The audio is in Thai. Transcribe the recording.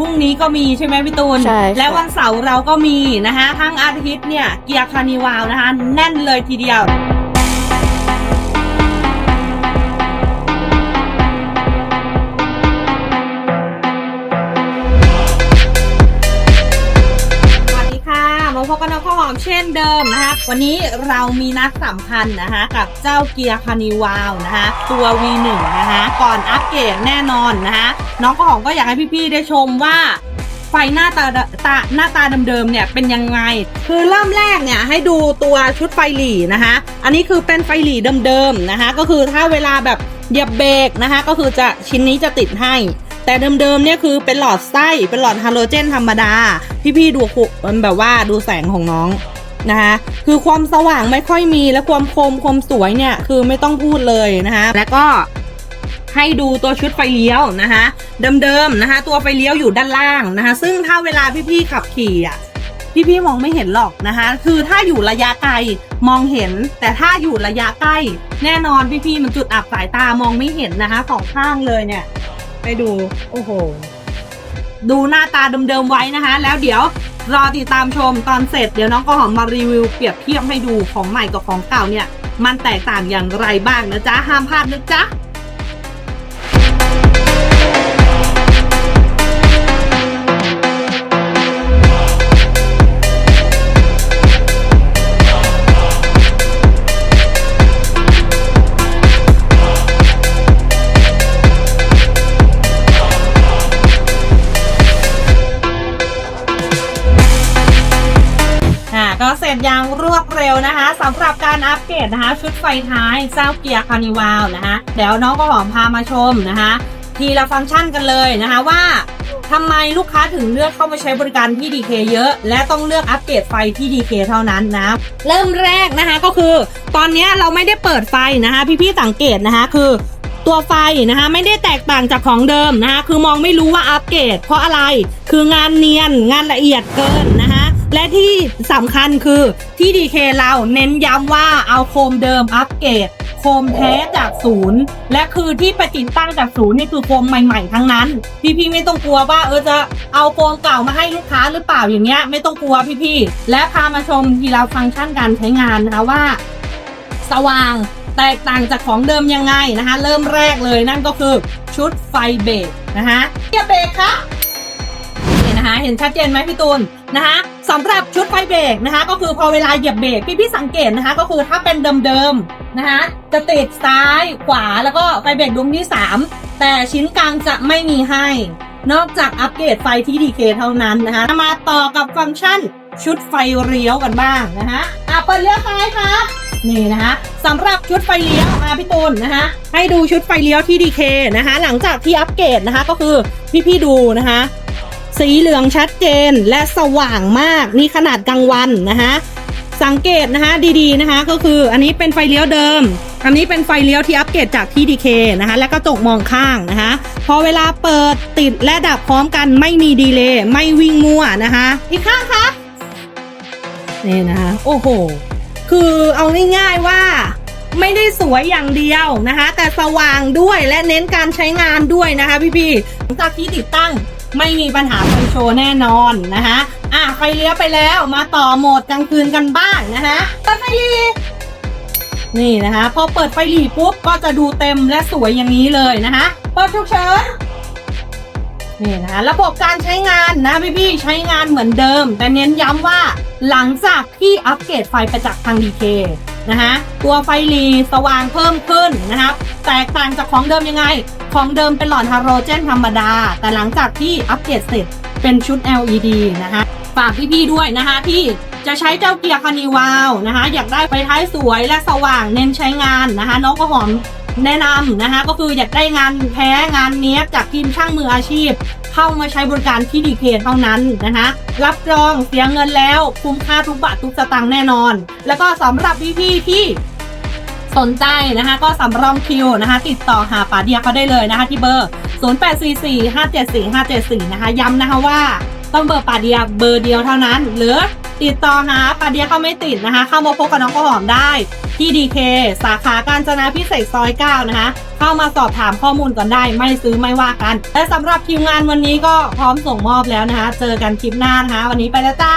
พรุ่งนี้ก็มีใช่ไหมพี่ตูน ใช่และใช่วันเสาร์เราก็มีนะคะทั้งอาทิตย์เนี่ยเกียร์คานิวาวนะคะ แน่นเลยทีเดียว หอมเช่นเดิมนะคะ วันนี้เรามีนัดสำคัญนะคะกับเจ้าเกียร์คานิวาวนะคะตัว V1 นะคะก่อนอัปเกรดแน่นอนนะคะน้องข้าวหอมก็อยากให้พี่ๆได้ชมว่าไฟหน้าตาตาหน้าตาเดิมๆเนี่ยเป็นยังไง คือเริ่มแรกเนี่ยให้ดูตัวชุดไฟหลีนะคะ อันนี้คือเป็นไฟหลีเดิมๆนะคะ ก็คือถ้าเวลาแบบเหยียบเบรกนะคะ ก็คือจะชิ้นนี้จะติดให้ แต่เดิมๆเนี่ยคือเป็นหลอดไส้เป็นหลอดฮาโลเจนธรรมดา พี่ๆดูมันแบบว่าดูแสงของน้องนะคะคือความสว่างไม่ค่อยมีและความคมความสวยเนี่ยคือไม่ต้องพูดเลยนะคะแล้วก็ให้ดูตัวชุดไฟเลี้ยวนะคะเดิมๆนะคะตัวไฟเลี้ยวอยู่ด้านล่างนะคะซึ่งถ้าเวลาพี่ๆขับขี่อะพี่ๆมองไม่เห็นหรอกนะคะคือถ้าอยู่ระยะไกลมองเห็น แต่ถ้าอยู่ระยะใกล้ แน่นอนพี่ๆมันจุดอับสายตามองไม่เห็นนะคะสองข้างเลยเนี่ย ไปดู โอ้โห ดูหน้าตาเดิมๆไว้นะคะ แล้วเดี๋ยวรอติดตามชมตอนเสร็จ เดี๋ยวน้องก็หอมมารีวิวเปรียบเทียบให้ดูของใหม่กับของเก่าเนี่ย มันแตกต่างอย่างไรบ้างนะจ๊ะ ห้ามพลาดนะจ๊ะ ก็เสร็จอย่างรวดเร็วนะคะสำหรับการอัปเกรดนะคะ ชุดไฟท้ายเจ้าเกียร์คานิวาลนะคะเดี๋ยวน้องก็หอมพามาชมนะคะ ทีละฟังก์ชันกันเลยนะคะว่าทำไมลูกค้าถึงเลือกเข้ามาใช้บริการที่ DK เยอะ และต้องเลือกอัปเกรดไฟที่ DK เท่านั้นนะ เริ่มแรกนะคะก็คือ ตอนนี้เราไม่ได้เปิดไฟนะคะ พี่ๆสังเกตนะคะคือตัวไฟนะคะไม่ได้แตกต่างจากของเดิมนะคะคือมองไม่รู้ว่าอัปเกรดเพราะอะไรคืองานเนียนงานละเอียดเกินนะ และที่สำคัญคือที่ DK เราเน้นย้ำว่าเอาโคมเดิมอัปเกรดโคมแท้จากศูนย์และคือที่ไปติดตั้งจากศูนย์นี่คือโคมใหม่ๆทั้งนั้น พี่ๆไม่ต้องกลัวว่าเออจะเอาโคมเก่ามาให้ลูกค้าหรือเปล่าอย่างเงี้ยไม่ต้องกลัวพี่ๆและพามาชมทีละฟังก์ชันการใช้งานนะคะว่า สว่างแตกต่างจากของเดิมยังไงนะคะ เริ่มแรกเลยนั่นก็คือชุดไฟเบรกนะคะเกียร์เบรกครับนี่ นะคะเห็นชัดเจนไหมพี่ตูนนะคะสำหรับชุดไฟเบรกนะคะก็คือพอเวลาเหยียบเบรกพี่พี่สังเกตนะคะก็คือถ้าเป็นเดิมๆนะคะจะติดซ้ายขวาแล้วก็ไฟเบรกดวงที่ 3 แต่ชิ้นกลางจะไม่มีให้ นอกจากอัปเกรดไฟที่ดีเคเท่านั้นนะคะมาต่อกับฟังก์ชันชุดไฟเลี้ยวกันบ้างนะคะอะเปิดเลี้ยวซ้ายครับนี่นะคะสำหรับชุดไฟเลี้ยวมาพี่ตูนนะคะให้ดูชุดไฟเลี้ยวที่ดีเคนะคะหลังจากที่อัปเกรดนะคะก็คือพี่ๆดูนะคะ สีเหลืองชัดเจนและสว่างมากนี่ขนาดกลางวันนะคะสังเกตนะคะดีๆนะคะก็คืออันนี้เป็นไฟเลี้ยวเดิม อันนี้เป็นไฟเลี้ยวที่อัปเกรดจากที่ดีเคนะคะและกระจกมองข้างนะคะพอเวลาเปิดติดและดับพร้อมกันไม่มีดีเลย์ไม่วิ่งมั่วนะคะอีกข้างคะนี่นะคะโอ้โห คือเอาง่ายๆว่าไม่ได้สวยอย่างเดียวนะคะ แต่สว่างด้วยและเน้นการใช้งานด้วยนะคะพี่ๆหลังจากที่ติดตั้ง ไม่มีปัญหาไฟโชว์แน่นอนนะคะอะไฟเลี้ยวไปแล้วมาต่อโหมดกลางคืนกันบ้างนะคะเปิดไฟหลีนี่นะคะพอเปิดไฟหลีปุ๊บก็จะดูเต็มและสวยอย่างนี้เลยนะคะเปิดฉุกเฉินนี่นะคะระบบการใช้งานนะพี่พี่ๆใช้งานเหมือนเดิม แต่เน้นย้ำว่าหลังจากที่อัปเกรดไฟไปจากทางดีเค นะคะตัวไฟหลีสว่างเพิ่มขึ้นนะครับแตกต่างจากของเดิมยังไง ของเดิมเป็นหลอดฮาโลเจนธรรมดา แต่หลังจากที่อัปเกรดเสร็จเป็นชุด LED นะคะฝากพี่ๆด้วยนะคะที่จะใช้เจ้าเกียร์คานิวาวนะคะ อยากได้ไฟท้ายสวยและสว่างเน้นใช้งานนะคะ น้องก็หอม แนะนำนะคะก็คืออยากได้งานแพ้งานเนี้ยบจากทีมช่างมืออาชีพ เข้ามาใช้บริการที่ดีเคเท่านั้นนะคะรับรองเสียเงินแล้วคุ้มค่าทุกบาททุกสตางค์แน่นอน แล้วก็สำหรับพี่ๆที่สนใจนะคะก็สำรองคิวนะคะ ติดต่อหาป๋าเดียเขาได้เลยนะคะ ที่เบอร์ 0844574574 นะคะ ย้ำนะคะว่าต้องเบอร์ป๋าเดียเบอร์เดียวเท่านั้น หรือ ติดต่อหาปาเดียก็ไม่ติดนะคะ เข้ามาพบกับน้องข้าวหอมได้ที่ดีเคสาขาการจนาพิเศษซอย9นะคะ เข้ามาสอบถามข้อมูลกันได้ ไม่ซื้อไม่ว่ากัน และสำหรับทีมงานวันนี้ก็พร้อมส่งมอบแล้วนะคะ เจอกันคลิปหน้านะคะ วันนี้ไปแล้วจ้า